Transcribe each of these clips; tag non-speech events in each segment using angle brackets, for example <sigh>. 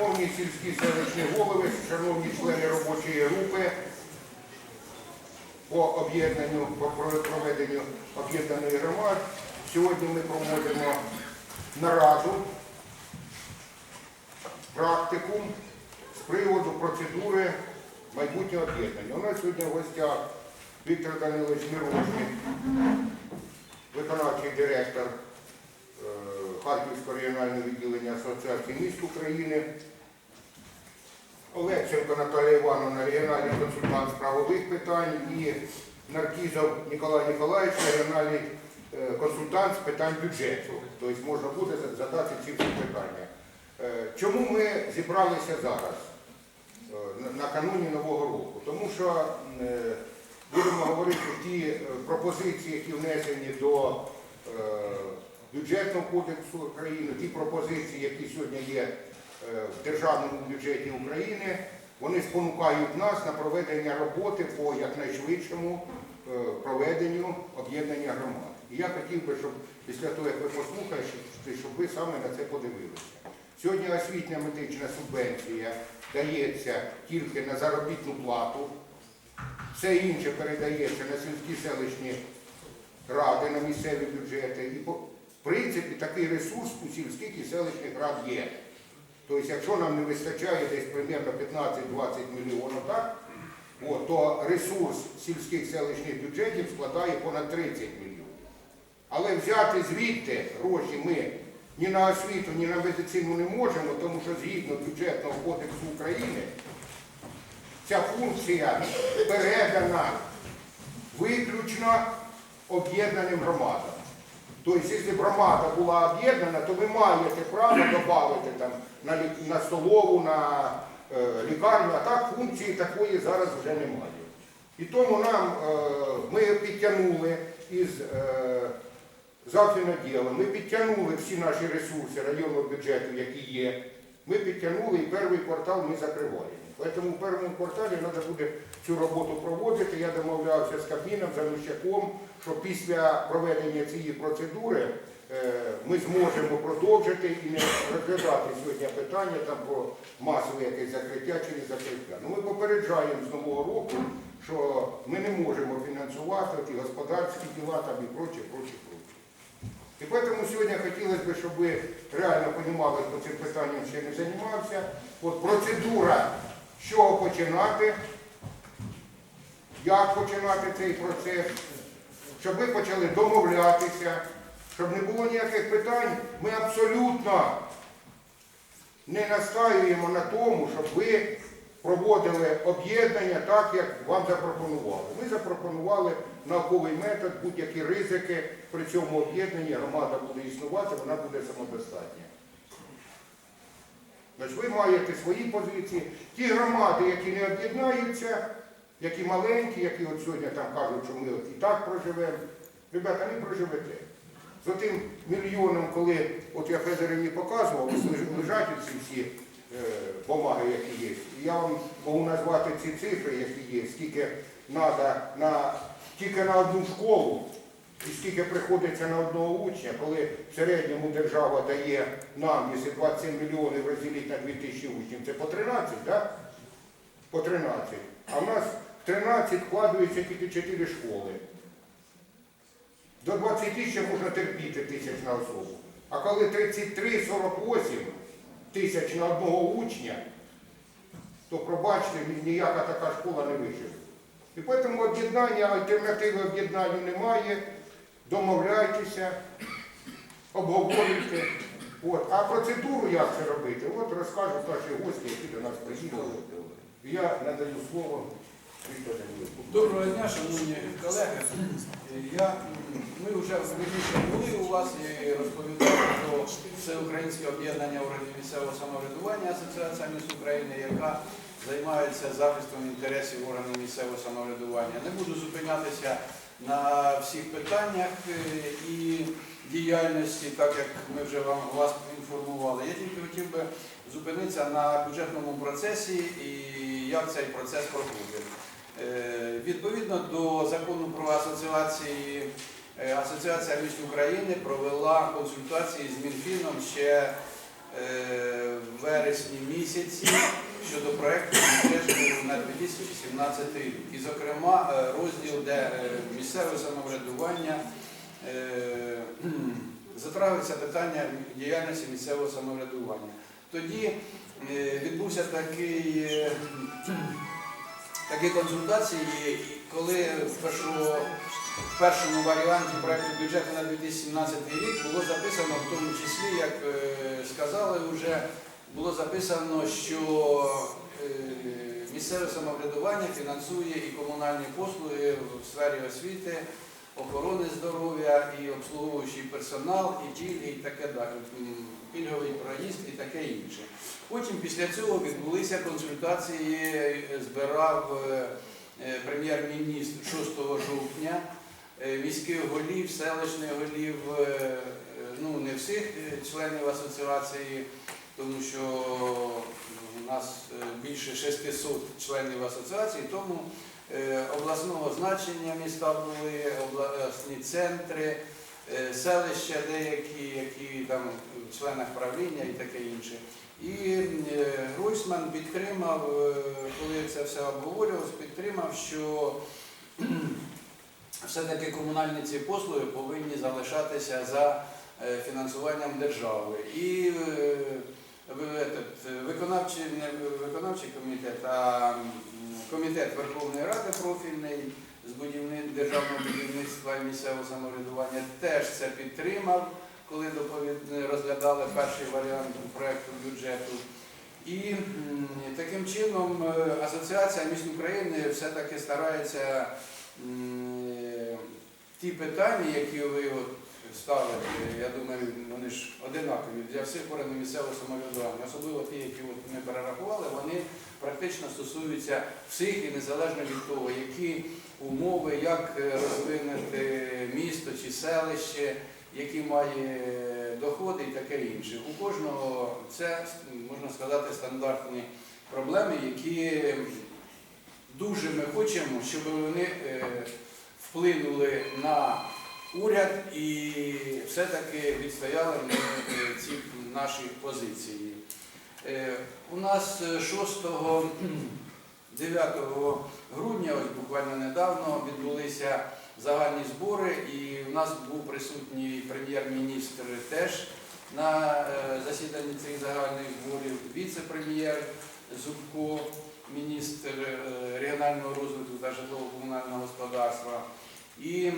Шановні сільські селищні голови, шановні члени робочої групи по об'єднанню, по проведенню об'єднаної громад, сьогодні ми проводимо нараду, практикум з приводу процедури майбутнього об'єднання. У нас сьогодні в гостях Віктор Данилович Мирошник, виконавчий директор Харківського регіонального відділення Асоціації міст України, Олексенко Наталія Івановна, регіональний консультант з правових питань і Наркізов Ніколай Ніколаївич, регіональний е, консультант з питань бюджету. Тобто можна буде задати ці питання. Е, Чому ми зібралися зараз, е, на- накануні Нового року? Тому що будемо говорити ті пропозиції, які внесені до бюджетного кодексу України, ті пропозиції, які сьогодні є е, в державному бюджеті України, вони спонукають нас на проведення роботи по якнайшвидшому е, проведенню об'єднання громад. І я хотів би, щоб після того, як ви послухаєте, щоб ви саме на це подивилися. Сьогодні освітня медична субвенція дається тільки на заробітну плату, все інше передається на сільські селищні ради, на місцеві бюджети. В принципі такий ресурс у сільських і селищних рад є. Тобто, якщо нам не вистачає десь примерно 15-20 мільйонів, так, от, то ресурс сільських селищних бюджетів складає понад 30 мільйонів. Але взяти звідти гроші ми ні на освіту, ні на медицину не можемо, тому що згідно бюджетного кодексу України ця функція передана виключно об'єднаним громадам. Тобто, якщо громада була об'єднана, то ви маєте право додати там на, на столову, на е, лікарню, а так функції такої зараз вже немає. І тому нам е, ми підтягнули із е, завфіноділом, ми підтягнули всі наші ресурси районного бюджету, які є. Ми підтягнули і перший квартал ми закриваємо. Тому в першому кварталі треба буде цю роботу проводити. Я домовлявся з Кабміном, з Анущаком, що після проведення цієї процедури е, ми зможемо продовжити і не розглядати сьогодні питання там про масове якесь закриття чи не закриття. Ну, ми попереджаємо з нового року, що ми не можемо фінансувати ті господарські діла там і проче, проче, проче. І тому сьогодні хотілося б, щоб ви реально розуміли, хто цим питанням ще не займався. От процедура, з чого починати, як починати цей процес, щоб ви почали домовлятися, щоб не було ніяких питань. Ми абсолютно не настаюємо на тому, щоб ви проводили об'єднання так, як вам запропонували. Ми запропонували науковий метод, будь-які ризики при цьому об'єднанні, громада буде існувати, вона буде самодостатня. Значить, ви маєте свої позиції. Ті громади, які не об'єднаються, які маленькі, які от сьогодні там кажуть, що ми от і так проживемо, ребята, не проживете. За тим мільйоном, коли от я Федорівні показував, лежать ці всі е, бумаги, які є. І я вам можу назвати ці цифри, які є, скільки треба на, тільки на одну школу, і скільки приходиться на одного учня, коли в середньому держава дає нам, якщо 27 мільйонів розділити на 2 тисячі учнів, це по 13, так? По 13. А в нас 13 вкладаються тільки 4 школи. До 20 ще можна терпіти тисяч на особу. А коли 33-48 тисяч на одного учня, то пробачте, ніяка така школа не виживе. І тому об'єднання, альтернативи об'єднанню немає. Домовляйтеся, обговорюйте. От. А процедуру як це робити, от розкажуть наші гості, які до нас приїхали. Я надаю слово. Доброго дня, шановні колеги. Я, ми вже раніше були у вас і розповідали про Всеукраїнське об'єднання органів місцевого самоврядування Асоціація міст України, яка займається захистом інтересів органів місцевого самоврядування. Не буду зупинятися на всіх питаннях е, і діяльності, так як ми вже вам вас інформували. Я тільки хотів би зупинитися на бюджетному процесі і як цей процес проходить. Е, Відповідно до закону про асоціації, е, Асоціація міст України провела консультації з Мінфіном ще е, вересні місяці щодо бюджету на 2017 рік. І, зокрема, розділ, де місцеве самоврядування <clears throat> затравиться питання діяльності місцевого самоврядування. Тоді відбувся такий, такі консультації, коли в першому, в першому варіанті проекту бюджету на 2017 рік було записано, в тому числі, як е, сказали вже, було записано, що е, місцеве самоврядування фінансує і комунальні послуги в сфері освіти, охорони здоров'я, і обслуговуючий персонал, і пільги, і таке далі, пільговий проїзд і таке інше. Потім після цього відбулися консультації, е, збирав е, е, прем'єр-міністр 6 жовтня міських голів, селищних голів, ну не всіх членів асоціації, тому що у нас більше 600 членів асоціації, тому обласного значення міста були, обласні центри, селища деякі, які там в членах правління і таке інше. І е, Гройсман підтримав, е, коли це все обговорювалось, підтримав, що все-таки комунальні ці послуги повинні залишатися за е, фінансуванням держави. І е, виконавчий, не виконавчий комітет, а комітет Верховної Ради профільний з будівни, державного будівництва і місцевого самоврядування теж це підтримав, коли доповід розглядали перший варіант проекту бюджету. І таким чином е, Асоціація міст України все-таки старається ті питання, які ви от ставите, я думаю, вони ж одинакові для всіх органів місцевого самоврядування, особливо ті, які ми перерахували, вони практично стосуються всіх і незалежно від того, які умови, як е, розвинути місто чи селище, які має доходи і таке інше. У кожного це, можна сказати, стандартні проблеми, які дуже ми хочемо, щоб вони е, вплинули на уряд і все-таки відстояли е, ці наші позиції. Е, У нас е, 6 9 грудня, ось буквально недавно, відбулися загальні збори, і в нас був присутній прем'єр-міністр теж на е, засіданні цих загальних зборів, віце-прем'єр Зубко, міністр е, регіонального розвитку та житлово-комунального господарства. І е,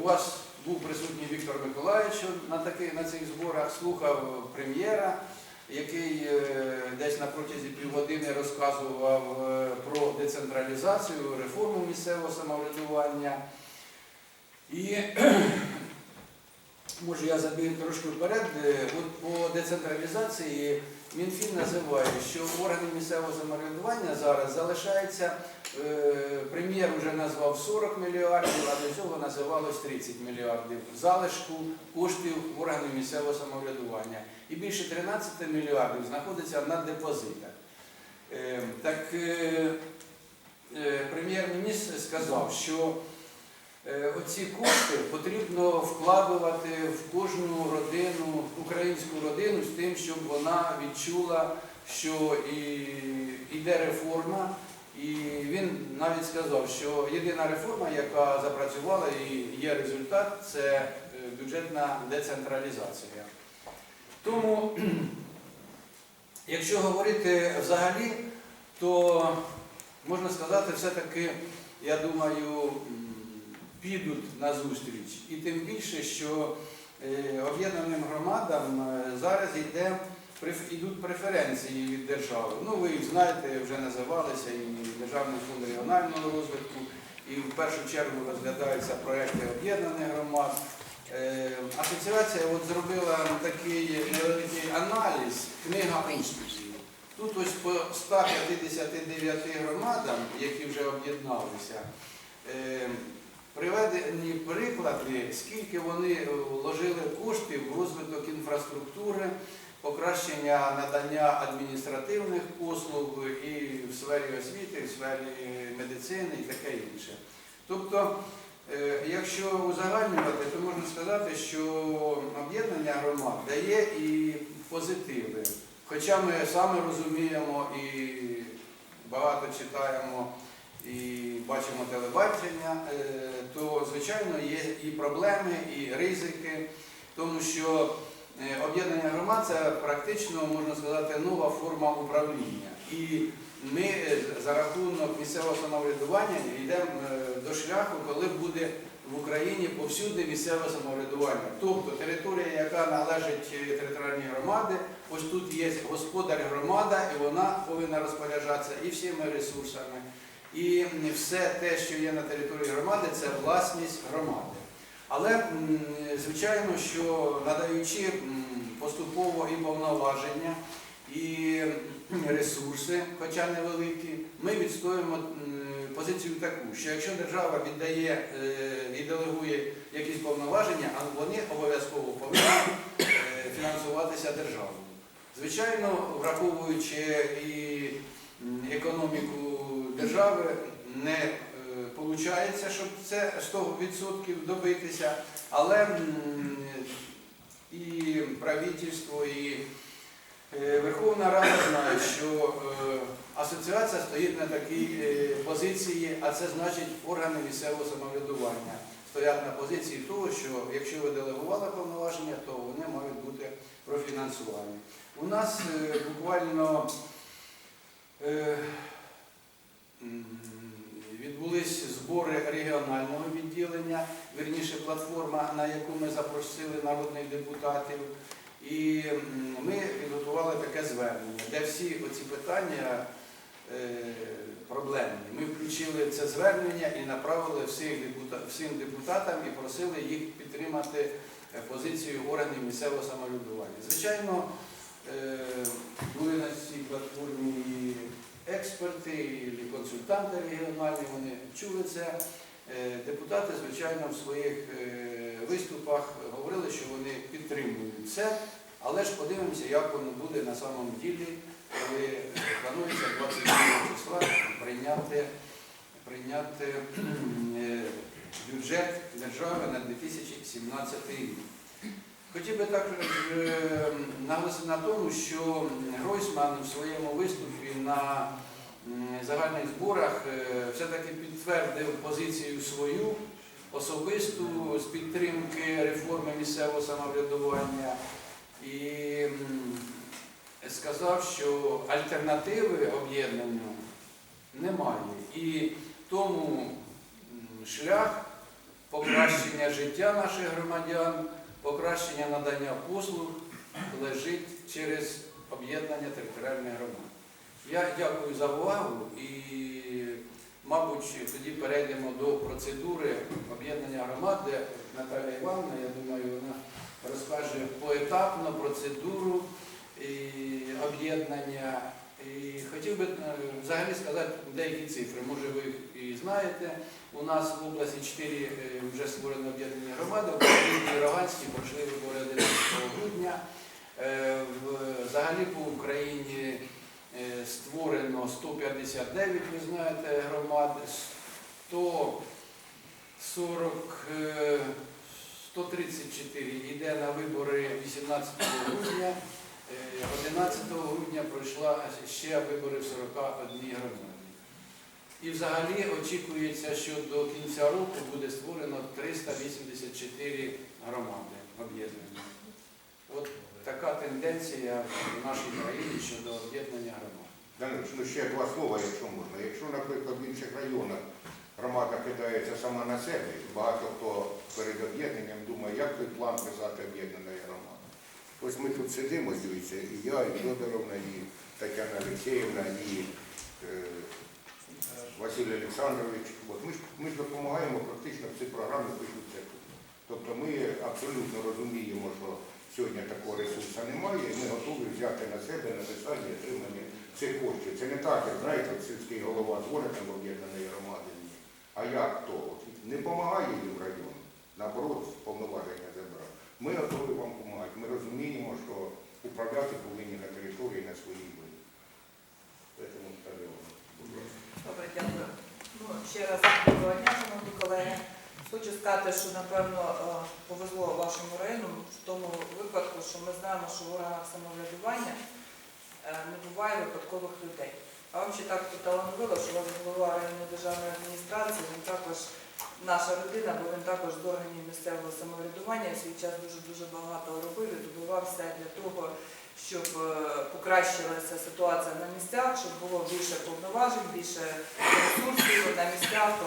у вас був присутній Віктор Миколаївич на, на цих зборах, слухав прем'єра, який е, десь на протязі півгодини розказував е, про децентралізацію, реформу місцевого самоврядування. І <clears throat> може я забіг трошки вперед. Е, От по децентралізації Мінфін називає, що органи місцевого самоврядування зараз залишається, е, прем'єр вже назвав 40 мільярдів, а до цього називалось 30 мільярдів залишку коштів органів місцевого самоврядування. І більше 13 мільярдів знаходиться на депозитах. Е, Так е, е, прем'єр-міністр сказав, що Е, Оці кошти потрібно вкладувати в кожну родину, українську родину з тим, щоб вона відчула, що і йде реформа. І він навіть сказав, що єдина реформа, яка запрацювала і є результат, це е, бюджетна децентралізація. Тому, <clears throat> якщо говорити взагалі, то можна сказати, все-таки, я думаю, підуть на зустріч. І тим більше, що е, об'єднаним громадам е, зараз йде, йдуть преференції від держави. Ну, ви їх знаєте, вже називалися і Державний фонд регіонального розвитку, і в першу чергу розглядаються проекти об'єднаних громад. Е, Асоціація от зробила такий невеликий аналіз, книга успіхів. Тут ось по 159 громадам, які вже об'єдналися, е, приведені приклади, скільки вони вложили коштів в розвиток інфраструктури, покращення надання адміністративних послуг і в сфері освіти, і в сфері медицини і таке інше. Тобто, е, якщо узагальнювати, то можна сказати, що об'єднання громад дає і позитиви. Хоча ми самі розуміємо і багато читаємо і бачимо телебачення, е, то звичайно є і проблеми, і ризики, тому що об'єднання громад це практично, можна сказати, нова форма управління. І ми е, за рахунок місцевого самоврядування йдемо е, до шляху, коли буде в Україні повсюди місцеве самоврядування. Тобто територія, яка належить е, територіальній громаді, ось тут є господар громада, і вона повинна розпоряджатися і всіми ресурсами. І все те, що є на території громади, це власність громади. Але, звичайно, що надаючи поступово і повноваження, і ресурси, хоча невеликі, ми відстоюємо позицію таку, що якщо держава віддає е, і делегує якісь повноваження, вони обов'язково повинні е, фінансуватися державою. Звичайно, враховуючи і економіку держави, не виходить, щоб це 100% добитися, але і правительство, і е, Верховна Рада знає, що е, асоціація стоїть на такій е, позиції, а це значить органи місцевого самоврядування стоять на позиції того, що якщо ви делегували повноваження, то вони мають бути профінансовані. У нас буквально відбулись збори регіонального відділення, вірніше платформа, на яку ми запросили народних депутатів. І ми підготували таке звернення, де всі оці питання е, проблемні. Ми включили це звернення і направили всім депутатам і просили їх підтримати е, позицію органів місцевого самоврядування. Звичайно, е, були на цій платформі експерти, і консультанти регіональні, вони чули це. Е, Депутати, звичайно, в своїх е, виступах говорили, що вони підтримують це, але ж подивимося, як воно буде на самому ділі, коли е, планується 22 числа прийняти, прийняти бюджет держави на 2017 рік. Хотів би також е, наголосити на тому, що Гройсман в своєму виступі на загальних зборах е, все-таки підтвердив позицію свою особисту з підтримки реформи місцевого самоврядування і сказав, що альтернативи об'єднанню немає. І тому шлях покращення життя наших громадян, покращення надання послуг лежить через об'єднання територіальних громад. Я дякую за увагу і, мабуть, тоді перейдемо до процедури об'єднання громад, де Наталя Івановна, я думаю, вона розкаже поетапно процедуру об'єднання. І хотів би е, взагалі сказати деякі цифри. Може ви їх і знаєте. У нас в області 4 е, вже створені об'єднані громади, в Роганській пройшли вибори 11 грудня. Е, Взагалі по Україні створено 159, ви знаєте, громад, 140, е, 134 йде на вибори 18 грудня. Е, 11 грудня пройшла ще вибори в 41 громаді. І взагалі очікується, що до кінця року буде створено 384 громади об'єднані. От така тенденція в нашій країні щодо об'єднання громад. Ну ще два слова, якщо можна. Якщо, наприклад, в інших районах громада кидається сама на себе, багато хто перед об'єднанням думає, як той план писати об'єднаної громади. Ось ми тут сидимо, дивіться, і я, і Федоровна, і Тетяна Олексіївна, і е, Василь Олександрович. От ми, ж, ми ж допомагаємо практично всі програми пишуться тут. Тобто ми абсолютно розуміємо, що сьогодні такого ресурсу немає, і ми готові взяти на себе написання і отримання цих коштів. Це не так, як знаєте, сільський голова дзвонить там в об'єднаної громади. А як то? Не допомагає їм район, наоборот, повноваження забрав. Ми готові вам допомагати. Ми розуміємо, що управляти повинні на території на своїй виборі. Тому ставимо. Добре, дякую. Ну, ще раз доброго дня, шановні колеги. Хочу сказати, що напевно е, повезло вашому району в тому випадку, що ми знаємо, що в органах самоврядування не буває випадкових людей. А вам ще так поталановило, що у вас голова районної державної адміністрації, він також наша родина, бо він також з органів місцевого самоврядування свій час дуже-дуже багато робив і добивався для того, щоб е, покращилася ситуація на місцях, щоб було більше повноважень, більше ресурсів на місцях, е,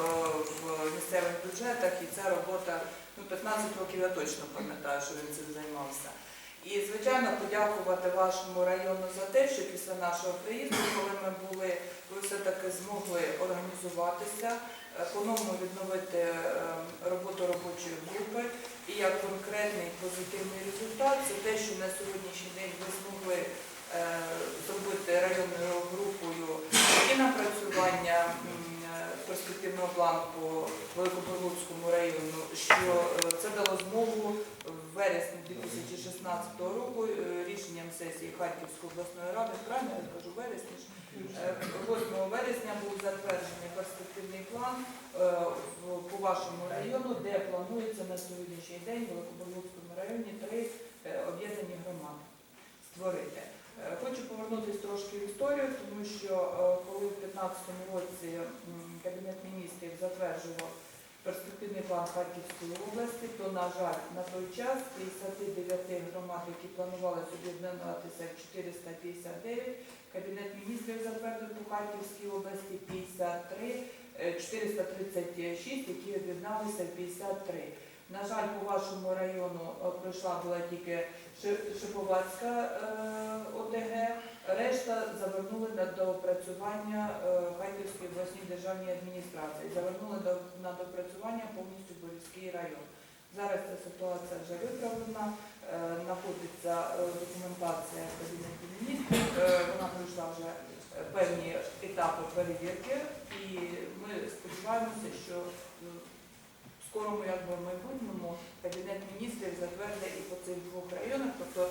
в місцевих бюджетах. І ця робота, ну 15 років я точно пам'ятаю, що він цим займався. І, звичайно, подякувати вашому району за те, що після нашого приїзду, коли ми були, ви все-таки змогли організуватися, е, відновити е, роботу робочої групи. І як конкретний позитивний результат, це те, що на сьогоднішній день ви змогли е, зробити районною групою і напрацювання е, перспективного плану по Великоборлуцькому району, що е, це дало змогу вересні 2016 року е, рішенням сесії Харківської обласної ради, правильно я кажу, вересні, е, 8 вересня був затверджений перспективний план е, по вашому району, де планується на сьогоднішній день в Великоборлуцькому районі три е, об'єднані громади створити. Е, Хочу повернутися трошки в історію, тому що е, коли в 2015 році Кабінет міністрів затверджував перспективний план Харківської області, то, на жаль, на той час 59 громад, які планували об'єднатися в 459, Кабінет міністрів затвердив по Харківській області 53, е, 436, які об'єдналися в 53. На жаль, по вашому району е, пройшла була тільки Ши- Шиповацька е, ОТГ, завернули на доопрацювання е, Харківської обласній державній адміністрації, завернули на доопрацювання повністю Борівський район. Зараз ця ситуація вже виправлена, е, знаходиться е, документація в Кабінеті міністрів, вона пройшла вже певні етапи перевірки, і ми сподіваємося, що в скорому якби, майбутньому Кабінет міністрів затвердить і по цих двох районах, тобто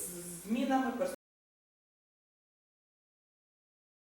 з змінами